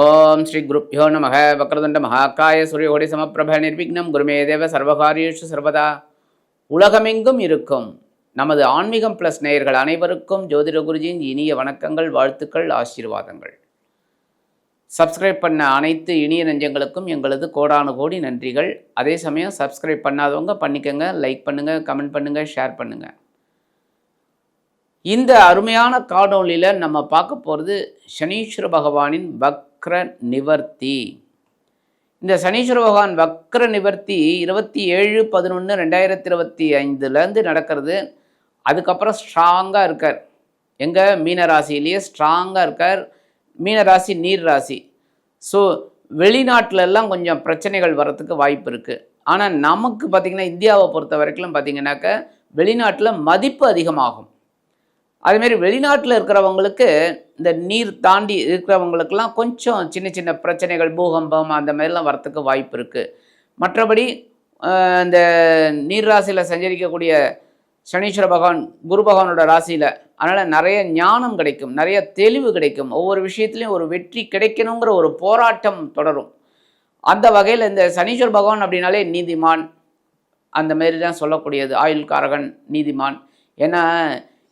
ஓம் ஸ்ரீ குருப்பியோ நமக. வக்ரதுண்ட மகாகாய சூரியகோடி சமப்பிரப நிர்விக்னம். குருமே தேவ சர்வகாரியேஷு சர்வதா. உலகமெங்கும் இருக்கும் நமது ஆன்மீகம் ப்ளஸ் நேயர்கள் அனைவருக்கும் ஜோதிட குருஜியின் இனிய வணக்கங்கள் வாழ்த்துக்கள் ஆசீர்வாதங்கள். சப்ஸ்கிரைப் பண்ண அனைத்து இனிய நெஞ்சங்களுக்கும் எங்களது கோடானு கோடி நன்றிகள். அதே சமயம் சப்ஸ்கிரைப் பண்ணாதவங்க பண்ணிக்கோங்க லைக் பண்ணுங்கள் கமெண்ட் பண்ணுங்கள் ஷேர் பண்ணுங்கள் இந்த அருமையான காணொளியில் நம்ம பார்க்க போகிறது சனீஸ்வர பகவானின் வக்ர நிவர்த்தி. இந்த சனீஸ்வர பகவான் வக்ர நிவர்த்தி இருபத்தி ஏழு பதினொன்று ரெண்டாயிரத்தி இருபத்தி ஐந்துலேருந்து நடக்கிறது. அதுக்கப்புறம் ஸ்ட்ராங்காக இருக்கார். எங்கள் மீன ராசியிலேயே ஸ்ட்ராங்காக இருக்கார். மீன ராசி நீர் ராசி ஸோ வெளிநாட்டிலெல்லாம் கொஞ்சம் பிரச்சனைகள் வரத்துக்கு வாய்ப்பு இருக்குது ஆனால் நமக்கு பார்த்திங்கன்னா இந்தியாவை பொறுத்த வரைக்கும் பார்த்திங்கனாக்க வெளிநாட்டில் மதிப்பு அதிகமாகும். அதுமாரி வெளிநாட்டில் இருக்கிறவங்களுக்கு இந்த நீர் தாண்டி இருக்கிறவங்களுக்கெல்லாம் கொஞ்சம் சின்ன சின்ன பிரச்சனைகள் பூகம்பம் அந்த மாதிரிலாம் வரத்துக்கு வாய்ப்பு இருக்குது மற்றபடி இந்த நீர் ராசியில் சஞ்சரிக்கக்கூடிய சனீஸ்வர பகவான் குரு பகவானோட ராசியில் அதனால் நிறைய ஞானம் கிடைக்கும் நிறைய தெளிவு கிடைக்கும். ஒவ்வொரு விஷயத்துலையும் ஒரு வெற்றி கிடைக்கணுங்கிற ஒரு போராட்டம் தொடரும். அந்த வகையில் இந்த சனீஸ்வர பகவான் அப்படின்னாலே நீதிமான் அந்த மாரி தான் சொல்லக்கூடியது. ஆயுள் காரகன் நீதிமான். ஏன்னா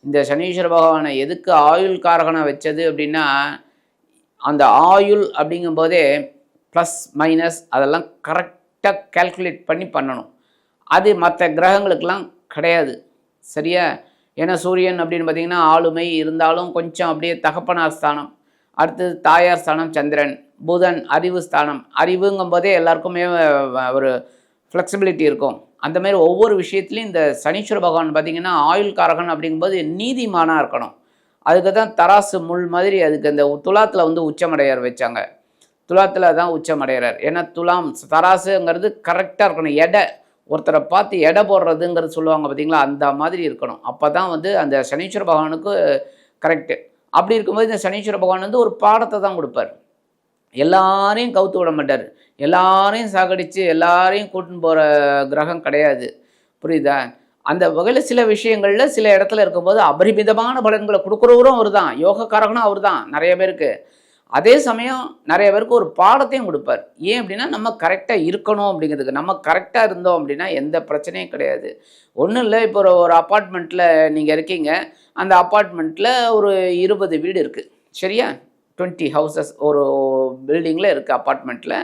இந்த சனீஸ்வர பகவானை எதுக்கு ஆயுள் காரகனை வச்சது அப்படின்னா அந்த ஆயுள் அப்படிங்கும்போதே ப்ளஸ் மைனஸ் அதெல்லாம் கரெக்டாக கேல்குலேட் பண்ணி பண்ணணும். அது மற்ற கிரகங்களுக்கெல்லாம் கிடையாது. சரியா? ஏன்னா சூரியன் அப்படின்னு பார்த்தீங்கன்னா ஆளுமை இருந்தாலும் கொஞ்சம் அப்படியே தகப்பனார் ஸ்தானம். அடுத்தது தாயார் ஸ்தானம் சந்திரன் புதன் அறிவு ஸ்தானம். அறிவுங்கும் போதே எல்லாருக்குமே ஒரு ஃப்ளெக்சிபிலிட்டி இருக்கும். அந்த மாதிரி ஒவ்வொரு விஷயத்துலையும் இந்த சனீஸ்வர பகவான் பார்த்திங்கன்னா ஆயுள் காரகன் அப்படிங்கும்போது நீதிமானாக இருக்கணும். அதுக்கு தான் தராசு முள் மாதிரி அதுக்கு அந்த துலாத்தில் வந்து உச்சமடையார் வச்சாங்க. துலாத்தில் தான் உச்சமடைகிறார் ஏன்னா துலாம் தராசுங்கிறது கரெக்டாக இருக்கணும். எடை ஒருத்தரை பார்த்து எடை போடுறதுங்கிறது சொல்லுவாங்க பார்த்தீங்களா? அந்த மாதிரி இருக்கணும். அப்போ தான் வந்து அந்த சனீஸ்வர பகவானுக்கு கரெக்டு அப்படி இருக்கும்போது இந்த சனீஸ்வர பகவான் வந்து ஒரு பாடத்தை தான் கொடுப்பார். எல்லாரையும் கவுத்து விட மாட்டார். எல்லாரையும் சாகடித்து எல்லாரையும் கூட்டின்னு போகிற கிரகம் கிடையாது. புரியுதா? அந்த வகையில் சில விஷயங்களில் சில இடத்துல இருக்கும்போது அபரிமிதமான பலன்களை கொடுக்குறவரும் அவர் தான் யோகக்காரகனும் அவர் தான் நிறைய பேருக்கு. அதே சமயம் நிறைய பேருக்கு ஒரு பாடத்தையும் கொடுப்பார். ஏன் அப்படின்னா நம்ம கரெக்டாக இருக்கணும் அப்படிங்கிறதுக்கு. நம்ம கரெக்டாக இருந்தோம் அப்படின்னா எந்த பிரச்சனையும் கிடையாது. ஒன்றும் இல்லை இப்போ ஒரு ஒரு அப்பார்ட்மெண்ட்டில் நீங்கள் இருக்கீங்க. அந்த அப்பார்ட்மெண்ட்டில் ஒரு இருபது வீடு இருக்குது சரியா? டுவெண்ட்டி ஹவுசஸ் ஒரு பில்டிங்கில் இருக்குது அப்பார்ட்மெண்ட்டில்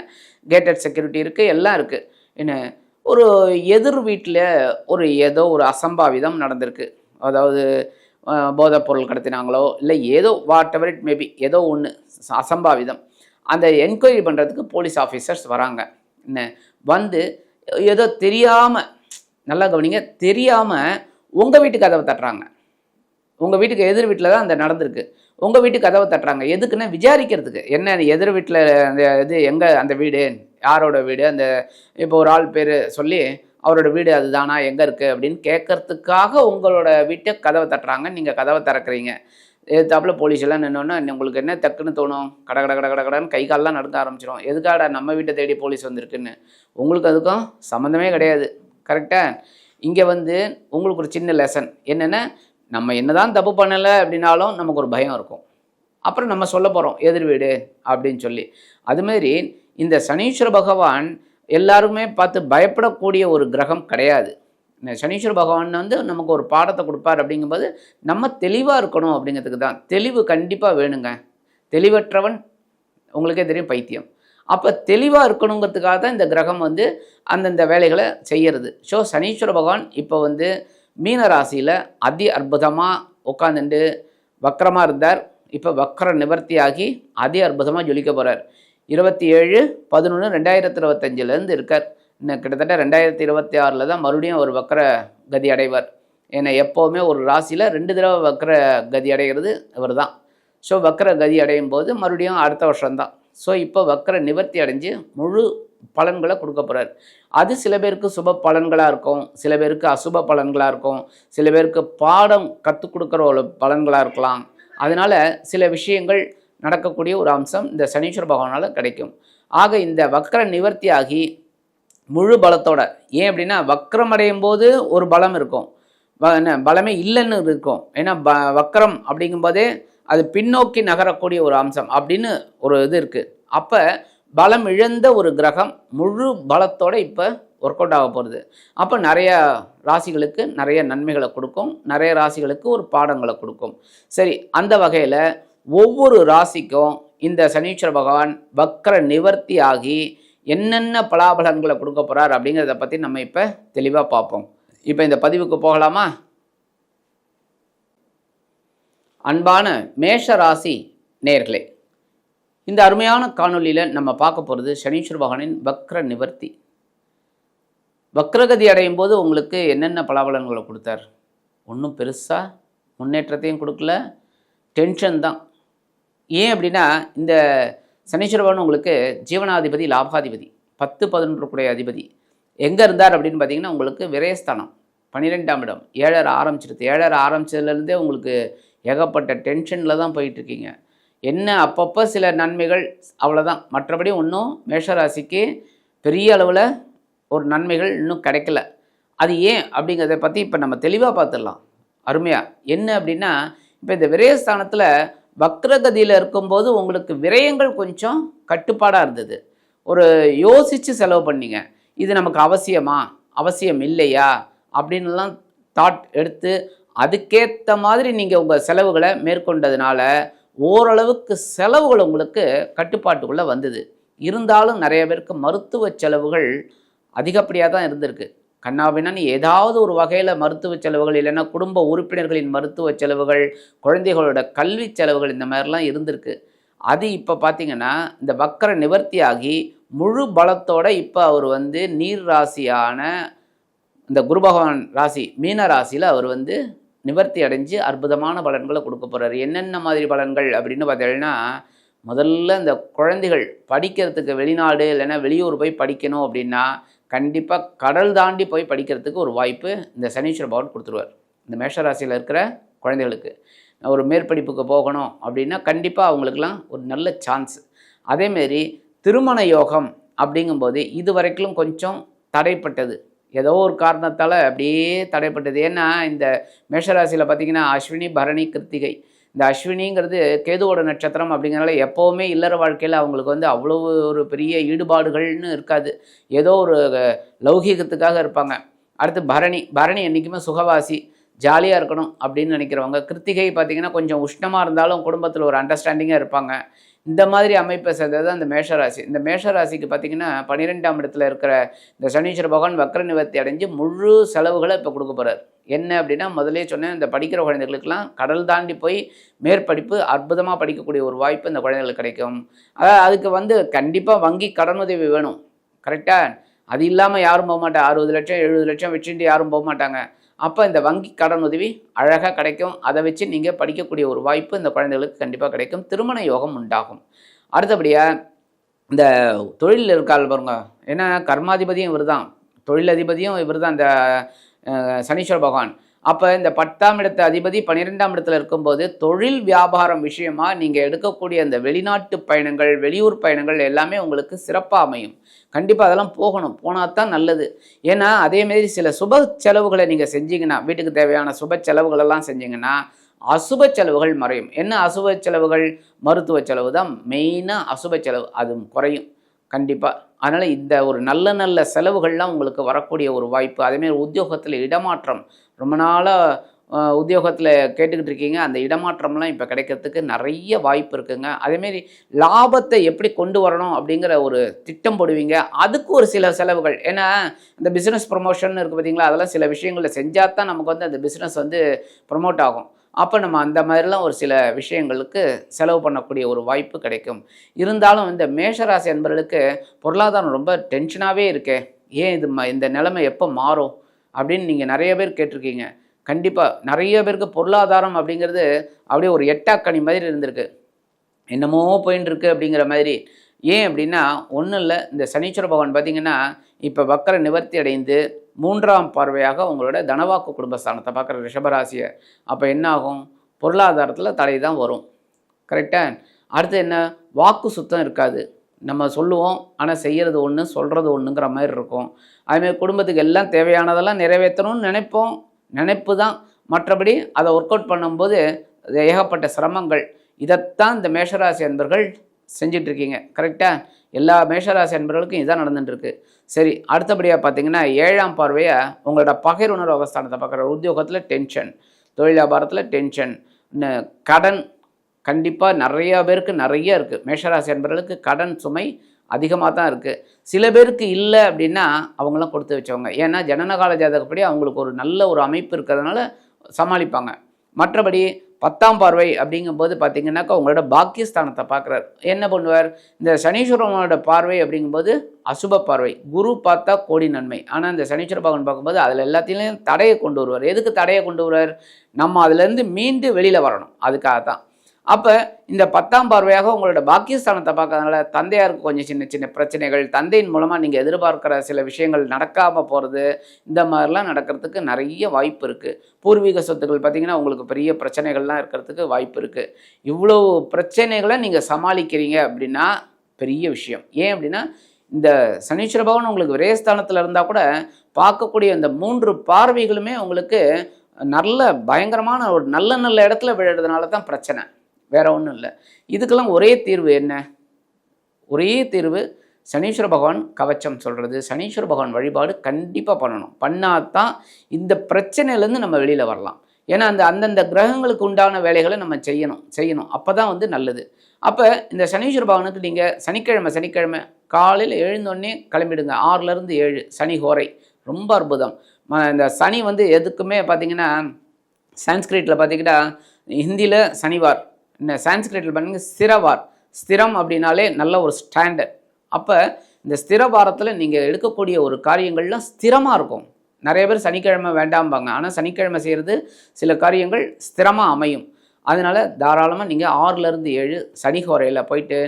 கேட்டட் செக்யூரிட்டி இருக்குது எல்லாம் இருக்குது என்ன? ஒரு எதிர் வீட்டில் ஒரு ஏதோ ஒரு அசம்பாவிதம் நடந்திருக்கு. அதாவது போதைப் பொருள் கடத்தினாங்களோ இல்லை ஏதோ வாட் எவர் இட் மேபி ஏதோ ஒன்று அசம்பாவிதம். அந்த என்கொயரி பண்ணுறதுக்கு போலீஸ் ஆஃபீஸர்ஸ் வராங்க. என்ன? வந்து ஏதோ தெரியாமல் நல்லா கவனிங்க தெரியாமல் உங்கள் வீட்டுக்கு கதவை தட்டுறாங்க. உங்கள் வீட்டுக்கு எதிர் வீட்டில் தான் அந்த நடந்திருக்கு. உங்கள் வீட்டு கதவை தட்டுறாங்க. எதுக்குன்னா விசாரிக்கிறதுக்கு. என்ன எதிர் வீட்டில் அந்த இது எங்கே அந்த வீடு? யாரோட வீடு? அந்த இப்போ ஒரு ஆள் பேர் சொல்லி அவரோட வீடு அதுதானா? எங்கே இருக்குது அப்படின்னு கேட்கறதுக்காக உங்களோட வீட்டை கதவை தட்டுறாங்க. நீங்கள் கதவை திறக்கிறீங்க. எதிர்த்தாப்புல போலீஸ் எல்லாம் நின்னோன்னா உங்களுக்கு என்ன டக்குன்னு தோணும்? கட கட கட கட கடன்னு கை காலெலாம் நடக்க ஆரம்பிச்சிடும் எதுக்காடா நம்ம வீட்டை தேடி போலீஸ் வந்திருக்குன்னு? உங்களுக்கு அதுக்கும் சம்மந்தமே கிடையாது. கரெக்டாக இங்கே வந்து உங்களுக்கு ஒரு சின்ன லெசன் என்னென்னா நம்ம என்னதான் தப்பு பண்ணலை அப்படின்னாலும் நமக்கு ஒரு பயம் இருக்கும். அப்புறம் நம்ம சொல்ல போகிறோம் எதிர் வீடு அப்படின்னு சொல்லி. அதுமாரி இந்த சனீஸ்வர பகவான் எல்லாருமே பார்த்து பயப்படக்கூடிய ஒரு கிரகம் கிடையாது. இந்த சனீஸ்வர பகவான் வந்து நமக்கு ஒரு பாடத்தை கொடுப்பார் அப்படிங்கும்போது நம்ம தெளிவாக இருக்கணும் அப்படிங்கிறதுக்கு தான். தெளிவு கண்டிப்பாக வேணுங்க. தெளிவற்றவன் உங்களுக்கே தெரியும் பைத்தியம். அப்போ தெளிவாக இருக்கணுங்கிறதுக்காக தான் இந்த கிரகம் வந்து அந்தந்த வேலைகளை செய்கிறது ஸோ சனீஸ்வர பகவான் இப்போ வந்து மீன ராசியில் அதி அற்புதமாக உட்காந்துட்டு வக்கரமாக இருந்தார். இப்போ வக்கர நிவர்த்தியாகி அதி அற்புதமாக ஜொலிக்க போகிறார் இருபத்தி ஏழு பதினொன்று ரெண்டாயிரத்தி இருபத்தஞ்சிலேருந்து இருக்கார். இன்னும் கிட்டத்தட்ட ரெண்டாயிரத்தி இருபத்தி ஆறில் தான் மறுபடியும் ஒரு வக்கர கதி அடைவார். ஏன்னா எப்போவுமே ஒரு ராசியில் ரெண்டு தடவை வக்கர கதி அடைகிறது இவர் தான் ஸோ வக்கர கதி அடையும் போது மறுபடியும் அடுத்த வருஷம்தான். ஸோ இப்போ வக்கர நிவர்த்தி அடைஞ்சு முழு பலன்களை கொடுக்க போகிறார் அது சில பேருக்கு சுப பலன்களாக இருக்கும் சில பேருக்கு அசுப பலன்களாக இருக்கும் சில பேருக்கு பாடம் கற்றுக் கொடுக்குற ஒரு பலன்களாக இருக்கலாம். அதனால் சில விஷயங்கள் நடக்கக்கூடிய ஒரு அம்சம் இந்த சனீஸ்வர பகவானால் கிடைக்கும். ஆக இந்த வக்கர நிவர்த்தி ஆகி முழு பலத்தோட ஏன் அப்படின்னா வக்கரம் அடையும் போது ஒரு பலம் இருக்கும். என்ன பலமே இல்லைன்னு இருக்கும். ஏன்னா ப வக்ரம் அப்படிங்கும்போதே அது பின்னோக்கி நகரக்கூடிய ஒரு அம்சம் அப்படின்னு ஒரு இது இருக்குது அப்போ பலம் இழந்த ஒரு கிரகம் முழு பலத்தோடு இப்போ ஒர்க் அவுட் ஆக போகிறது அப்போ நிறைய ராசிகளுக்கு நிறைய நன்மைகளை கொடுக்கும். நிறைய ராசிகளுக்கு ஒரு பாடங்களை கொடுக்கும். சரி அந்த வகையில் ஒவ்வொரு ராசிக்கும் இந்த சனீஸ்வர பகவான் வக்கர நிவர்த்தி ஆகி என்னென்ன பலாபலன்களை கொடுக்க போகிறார் அப்படிங்கிறத பற்றி நம்ம இப்போ தெளிவாக பார்ப்போம். இப்போ இந்த பதிவுக்கு போகலாமா? அன்பான மேஷ ராசி நேர்களே இந்த அருமையான காணொளியில் நம்ம பார்க்க போகிறது சனீஸ்வர பகவானின் வக்ர நிவர்த்தி. வக்ரகதி அடையும் போது உங்களுக்கு என்னென்ன பலாபலன்களை கொடுத்தார்? ஒன்றும் பெருசாக முன்னேற்றத்தையும் கொடுக்கல. டென்ஷன் தான். ஏன் அப்படின்னா இந்த சனீஸ்வர பகவான் உங்களுக்கு ஜீவனாதிபதி லாபாதிபதி பத்து பதினொன்று கூடிய அதிபதி. எங்கே இருந்தார் அப்படின்னு பார்த்தீங்கன்னா உங்களுக்கு விரயஸ்தானம் பன்னிரெண்டாம் இடம் ஏழரை ஆரம்பிச்சிருது. ஏழரை ஆரம்பிச்சதுலேருந்தே உங்களுக்கு ஏகப்பட்ட டென்ஷனில் தான் போயிட்டுருக்கீங்க என்ன அப்பப்போ சில நன்மைகள் அவ்வளோதான் மற்றபடி ஒன்றும் மேஷராசிக்கு பெரிய அளவில் ஒரு நன்மைகள் இன்னும் கிடைக்கல. அது ஏன் அப்படிங்கிறத பற்றி இப்போ நம்ம தெளிவாக பார்த்துடலாம் அருமையாக என்ன அப்படின்னா இப்போ இந்த விரயஸ்தானத்தில் வக்ரகதியில் இருக்கும்போது உங்களுக்கு விரயங்கள் கொஞ்சம் கட்டுப்பாடாக இருந்தது. ஒரு யோசித்து செலவு பண்ணிங்க. இது நமக்கு அவசியமா? அவசியம் இல்லையா? அப்படின்லாம் தாட் எடுத்து அதுக்கேற்ற மாதிரி நீங்கள் உங்கள் செலவுகளை மேற்கொண்டதுனால ஓரளவுக்கு செலவுகள் உங்களுக்கு கட்டுப்பாட்டுக்குள்ளே வந்தது. இருந்தாலும் நிறைய பேருக்கு மருத்துவ செலவுகள் அதிகப்படியாக தான் இருந்திருக்கு. கண்ணாபின்னு ஏதாவது ஒரு வகையில் மருத்துவ செலவுகள் இல்லைன்னா குடும்ப உறுப்பினர்களின் மருத்துவ செலவுகள் குழந்தைகளோட கல்வி செலவுகள் இந்த மாதிரிலாம் இருந்திருக்கு. அது இப்போ பார்த்தீங்கன்னா இந்த வக்கர நிவர்த்தியாகி முழு பலத்தோடு இப்போ அவர் வந்து நீர் ராசியான இந்த குரு பகவான் ராசி மீன ராசியில் அவர் வந்து நிவர்த்தி அடைஞ்சு அற்புதமான பலன்களை கொடுக்க போகிறாரு என்னென்ன மாதிரி பலன்கள் அப்படின்னு பார்த்தீங்கன்னா முதல்ல இந்த குழந்தைகள் படிக்கிறதுக்கு வெளிநாடு இல்லைன்னா வெளியூர் போய் படிக்கணும் அப்படின்னா கண்டிப்பாக கடல் தாண்டி போய் படிக்கிறதுக்கு ஒரு வாய்ப்பு இந்த சனீஸ்வர பகவான் கொடுத்துருவார். இந்த மேஷராசியில் இருக்கிற குழந்தைகளுக்கு. ஒரு மேற்படிப்புக்கு போகணும் அப்படின்னா கண்டிப்பாக அவங்களுக்குலாம் ஒரு நல்ல சான்ஸ் அதேமாரி திருமண யோகம் அப்படிங்கும்போது இது வரைக்கும் கொஞ்சம் தடைப்பட்டது. ஏதோ ஒரு காரணத்தால் அப்படியே தடைப்பட்டது. ஏன்னா இந்த மேஷராசியில் பார்த்திங்கன்னா அஸ்வினி பரணி கிருத்திகை. இந்த அஸ்வினிங்கிறது கேதுவோட நட்சத்திரம் அப்படிங்கிறனால எப்போவுமே இல்லற வாழ்க்கையில் அவங்களுக்கு வந்து அவ்வளோ ஒரு பெரிய ஈடுபாடுகள்னு இருக்காது. ஏதோ ஒரு லௌகீகத்துக்காக இருப்பாங்க. அடுத்து பரணி. பரணி என்றைக்குமே சுகவாசி ஜாலியாக இருக்கணும் அப்படின்னு நினைக்கிறவங்க. கிருத்திகை பார்த்திங்கன்னா கொஞ்சம் உஷ்ணமாக இருந்தாலும் குடும்பத்தில் ஒரு அண்டர்ஸ்டாண்டிங்காக இருப்பாங்க. இந்த மாதிரி அமைப்பை சேர்ந்தது அந்த மேஷராசி. இந்த மேஷராசிக்கு பார்த்திங்கன்னா பன்னிரெண்டாம் இடத்துல இருக்கிற இந்த சனீஸ்வர பகவான் வக்ர நிவர்த்தி அடைஞ்சு முழு செலவுகளை இப்போ கொடுக்க போகிறார் என்ன அப்படின்னா முதலே சொன்னேன் இந்த படிக்கிற குழந்தைகளுக்கெல்லாம் கடல் தாண்டி போய் மேற்படிப்பு அற்புதமாக படிக்கக்கூடிய ஒரு வாய்ப்பு இந்த குழந்தைகளுக்கு கிடைக்கும். அதாவது அதுக்கு வந்து கண்டிப்பாக வங்கி கடனுதவி வேணும். கரெக்டாக அது இல்லாமல் யாரும் போக மாட்டாங்க அறுபது லட்சம் எழுபது லட்சம் வச்சுட்டு யாரும் போக மாட்டாங்க. அப்போ இந்த வங்கி கடன் உதவி அழகாக கிடைக்கும். அதை வச்சு நீங்கள் படிக்கக்கூடிய ஒரு வாய்ப்பு இந்த குழந்தைகளுக்கு கண்டிப்பாக கிடைக்கும். திருமண யோகம் உண்டாகும். அடுத்தபடியாக இந்த தொழிலில் இருக்கால் பாருங்க. ஏன்னா கர்மாதிபதியும் இவர் தான் தொழிலதிபதியும் இவர் தான் இந்த சனீஸ்வர பகவான். அப்போ இந்த பத்தாம் இடத்து அதிபதி பன்னிரெண்டாம் இடத்துல இருக்கும்போது தொழில் வியாபாரம் விஷயமா நீங்கள் எடுக்கக்கூடிய அந்த வெளிநாட்டு பயணங்கள் வெளியூர் பயணங்கள் எல்லாமே உங்களுக்கு சிறப்பாக அமையும். கண்டிப்பாக அதெல்லாம் போகணும். போனால் தான் நல்லது. ஏன்னா அதேமாரி சில சுப செலவுகளை நீங்கள் செஞ்சீங்கன்னா வீட்டுக்கு தேவையான சுப செலவுகளெல்லாம் செஞ்சீங்கன்னா அசுப செலவுகள் மறையும். என்ன அசுப செலவுகள்? மருத்துவ செலவு தான் மெயினாக அசுப செலவு. அது குறையும். கண்டிப்பாக அதனால் இந்த ஒரு நல்ல நல்ல செலவுகள்லாம் உங்களுக்கு வரக்கூடிய ஒரு வாய்ப்பு. அதேமாரி உத்தியோகத்தில் இடமாற்றம். ரொம்ப நாளாக உத்தியோகத்தில் கேட்டுக்கிட்டு இருக்கீங்க. அந்த இடமாற்றம்லாம் இப்போ கிடைக்கிறதுக்கு நிறைய வாய்ப்பு இருக்குங்க. அதேமாரி லாபத்தை எப்படி கொண்டு வரணும் அப்படிங்கிற ஒரு திட்டம் போடுவீங்க. அதுக்கு ஒரு சில செலவுகள். ஏன்னா இந்த பிஸ்னஸ் ப்ரொமோஷன் இருக்குது பார்த்தீங்களா அதெல்லாம் சில விஷயங்களை செஞ்சால் தான் நமக்கு வந்து அந்த பிஸ்னஸ் வந்து ப்ரொமோட் ஆகும். அப்போ நம்ம அந்த மாதிரிலாம் ஒரு சில விஷயங்களுக்கு செலவு பண்ணக்கூடிய ஒரு வாய்ப்பு கிடைக்கும். இருந்தாலும் இந்த மேஷராசி என்பவர்களுக்கு பொருளாதாரம் ரொம்ப டென்ஷனாகவே இருக்கே. ஏன் இது ம இந்த நிலைமை எப்போ மாறும்? அப்படின்னு நீங்கள் நிறைய பேர் கேட்டிருக்கீங்க. கண்டிப்பாக நிறைய பேருக்கு பொருளாதாரம் அப்படிங்கிறது அப்படியே ஒரு எட்டாக்கணி மாதிரி இருந்திருக்கு. என்னமோ போயின்னு இருக்குது அப்படிங்கிற மாதிரி. ஏன் அப்படின்னா ஒன்றும் இல்லை இந்த சனீஸ்வர பகவான் பார்த்திங்கன்னா இப்போ வக்கர நிவர்த்தி அடைந்து மூன்றாம் பார்வையாக உங்களோட தனவாக்கு குடும்பஸ்தானத்தை பார்க்குற ரிஷபராசியை. அப்போ என்ன ஆகும் பொருளாதாரத்தில் தடை தான் வரும் கரெக்டாக அடுத்து என்ன? வாக்கு சுத்தம் இருக்காது. நம்ம சொல்லுவோம் ஆனால் செய்கிறது ஒன்று சொல்கிறது ஒன்றுங்கிற மாதிரி இருக்கும். அதுமாதிரி குடும்பத்துக்கு எல்லாம் தேவையானதெல்லாம் நிறைவேற்றணும்னு நினைப்போம். நினைப்பு தான். மற்றபடி அதை ஒர்க் அவுட் பண்ணும்போது ஏகப்பட்ட சிரமங்கள். இதைத்தான் இந்த மேஷராசி அன்பர்கள் செஞ்சிட்ருக்கீங்க கரெக்டாக எல்லா மேஷராசி அன்பர்களுக்கும் இதான் நடந்துட்டுருக்கு சரி அடுத்தபடியாக பார்த்தீங்கன்னா ஏழாம் பார்வையை உங்களோட பகிர்வுணர்வு அவஸ்தானத்தை பார்க்குற உத்தியோகத்தில் டென்ஷன் தொழில் வியாபாரத்தில் டென்ஷன் கடன் கண்டிப்பாக நிறையா பேருக்கு நிறைய இருக்குது மேஷராசி அன்பர்களுக்கு கடன் சுமை அதிகமாக தான் இருக்குது சில பேருக்கு இல்லை அப்படின்னா அவங்களாம் கொடுத்து வச்சவங்க. ஏன்னா ஜனனகால ஜாதகப்படி அவங்களுக்கு ஒரு நல்ல ஒரு அமைப்பு இருக்கிறதுனால சமாளிப்பாங்க. மற்றபடி பத்தாம் பார்வை அப்படிங்கும்போது பார்த்தீங்கன்னாக்கா உங்களோட பாக்கியஸ்தானத்தை பார்க்குறாரு என்ன பண்ணுவார்? இந்த சனீஸ்வரனோட பார்வை அப்படிங்கும்போது அசுப பார்வை. குரு பார்த்தா கோடி நன்மை. ஆனால் இந்த சனீஸ்வர பகவான் பார்க்கும்போது அதில் எல்லாத்திலையும் தடையை கொண்டு வருவார். எதுக்கு தடையை கொண்டு வருவார்? நம்ம அதுலேருந்து மீண்டு வெளியில் வரணும். அதுக்காக தான் அப்போ இந்த பத்தாம் பார்வையாக உங்களோட பாக்கியஸ்தானத்தை பார்க்கறதுனால தந்தையாருக்கு கொஞ்சம் சின்ன சின்ன பிரச்சனைகள் தந்தையின் மூலமாக நீங்கள் எதிர்பார்க்குற சில விஷயங்கள் நடக்காமல் போகிறது இந்த மாதிரிலாம் நடக்கிறதுக்கு நிறைய வாய்ப்பு இருக்குது பூர்வீக சொத்துக்கள் பார்த்திங்கன்னா உங்களுக்கு பெரிய பிரச்சனைகள்லாம் இருக்கிறதுக்கு வாய்ப்பு இருக்குது இவ்வளோ பிரச்சனைகளை நீங்கள் சமாளிக்கிறீங்க அப்படின்னா பெரிய விஷயம். ஏன் அப்படின்னா இந்த சனீஸ்வர பகவான் உங்களுக்கு விரயஸ்தானத்தில் இருந்தால் கூட பார்க்கக்கூடிய இந்த மூன்று பார்வைகளுமே உங்களுக்கு நல்ல பயங்கரமான ஒரு நல்ல நல்ல இடத்துல விழுறதுனால தான் பிரச்சனை. வேற ஒன்றும் இல்லை. இதுக்கெல்லாம் ஒரே தீர்வு என்ன? ஒரே தீர்வு சனீஸ்வர பகவான் கவச்சம் சொல்கிறது சனீஸ்வர பகவான் வழிபாடு கண்டிப்பாக பண்ணணும். பண்ணாதான் இந்த பிரச்சனையிலேருந்து நம்ம வெளியில் வரலாம். ஏன்னா அந்த அந்தந்த கிரகங்களுக்கு உண்டான வேலைகளை நம்ம செய்யணும். செய்யணும். அப்போ தான் வந்து நல்லது. அப்போ இந்த சனீஸ்வர பகவானுக்கு நீங்கள் சனிக்கிழமை சனிக்கிழமை காலையில் எழுந்தோடனே கிளம்பிடுங்க. ஆறுலேருந்து ஏழு. சனி ஹோரை. ரொம்ப அற்புதம். இந்த சனி வந்து எதுக்குமே பார்த்தீங்கன்னா சான்ஸ்கிரிட்டில் பார்த்தீங்கன்னா ஹிந்தியில் சனிவார். சான்ஸ்கிரிட்டில் பார்த்தீங்கன்னா ஸ்திரவார். ஸ்திரம் அப்படின்னாலே நல்ல ஒரு ஸ்டாண்டர்ட் அப்போ இந்த ஸ்திர வாரத்தில் நீங்கள் எடுக்கக்கூடிய ஒரு காரியங்கள்லாம் ஸ்திரமாக இருக்கும். நிறைய பேர் சனிக்கிழமை வேண்டாம்பாங்க. ஆனால் சனிக்கிழமை செய்கிறது சில காரியங்கள் ஸ்திரமாக அமையும். அதனால் தாராளமாக நீங்கள் ஆறுலேருந்து ஏழு சனிஹோரையில் போயிட்டு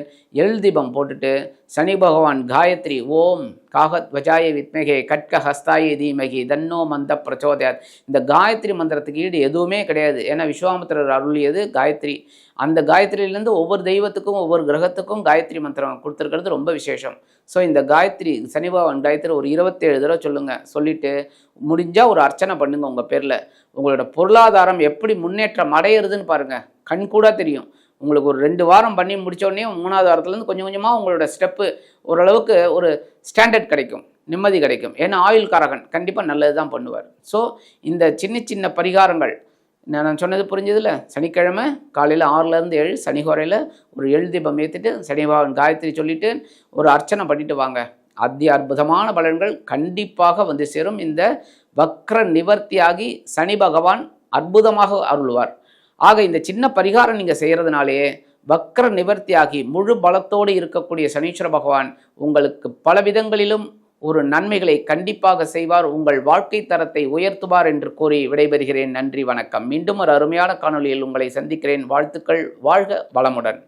எல் தீபம் போட்டுட்டு சனி பகவான் காயத்ரி ஓம் காகத்வஜாய வித்மகே கட்க ஹஸ்தாய தீமகி தன்னோ மந்த பிரச்சோதயாத். இந்த காயத்ரி மந்திரத்துக்கு ஈடு எதுவுமே கிடையாது. ஏன்னா விஸ்வாமித்திரர் அருளியது காயத்ரி. அந்த காயத்ரியிலேருந்து ஒவ்வொரு தெய்வத்துக்கும் ஒவ்வொரு கிரகத்துக்கும் காயத்ரி மந்திரம் கொடுத்துருக்கிறது ரொம்ப விசேஷம். ஸோ இந்த காயத்ரி சனி பகவான் காயத்ரி ஒரு இருபத்தேழு தடவை சொல்லுங்கள் சொல்லிவிட்டு முடிஞ்சால் ஒரு அர்ச்சனை பண்ணுங்கள் உங்கள் பேரில். உங்களோட பொருளாதாரம் எப்படி முன்னேற்றம் அடையிறதுன்னு பாருங்கள் கண்கூடாக தெரியும். உங்களுக்கு ஒரு ரெண்டு வாரம் பண்ணி முடித்தோடனே மூணாவது வாரத்துலேருந்து கொஞ்சம் கொஞ்சமாக உங்களோட ஸ்டெப்பு ஓரளவுக்கு ஒரு ஸ்டாண்டர்ட் கிடைக்கும் நிம்மதி கிடைக்கும். ஏன்னா ஆயுள் காரகன் கண்டிப்பாக நல்லது தான் பண்ணுவார். ஸோ இந்த சின்ன சின்ன பரிகாரங்கள் நான் நான் சொன்னது புரிஞ்சதில்ல? சனிக்கிழமை காலையில் ஆறுலேருந்து ஏழு சனிகோரையில் ஒரு எழு தீபம் ஏற்றிட்டு காயத்ரி சொல்லிவிட்டு ஒரு அர்ச்சனை பண்ணிட்டு வாங்க. அத்தி அற்புதமான பலன்கள் கண்டிப்பாக வந்து சேரும். இந்த வக்ர நிவர்த்தியாகி சனி பகவான் அற்புதமாக அருள்வார். ஆக இந்த சின்ன பரிகாரம் நீங்கள் செய்கிறதுனாலே வக்ர நிவர்த்தியாகி முழு பலத்தோடு இருக்கக்கூடிய சனீஸ்வர பகவான் உங்களுக்கு பல விதங்களிலும் ஒரு நன்மைகளை கண்டிப்பாக செய்வார் உங்கள் வாழ்க்கை தரத்தை உயர்த்துவார் என்று கூறி விடைபெறுகிறேன். நன்றி வணக்கம். மீண்டும் ஒரு அருமையான காணொலியில் உங்களை சந்திக்கிறேன். வாழ்த்துக்கள். வாழ்க வளமுடன்.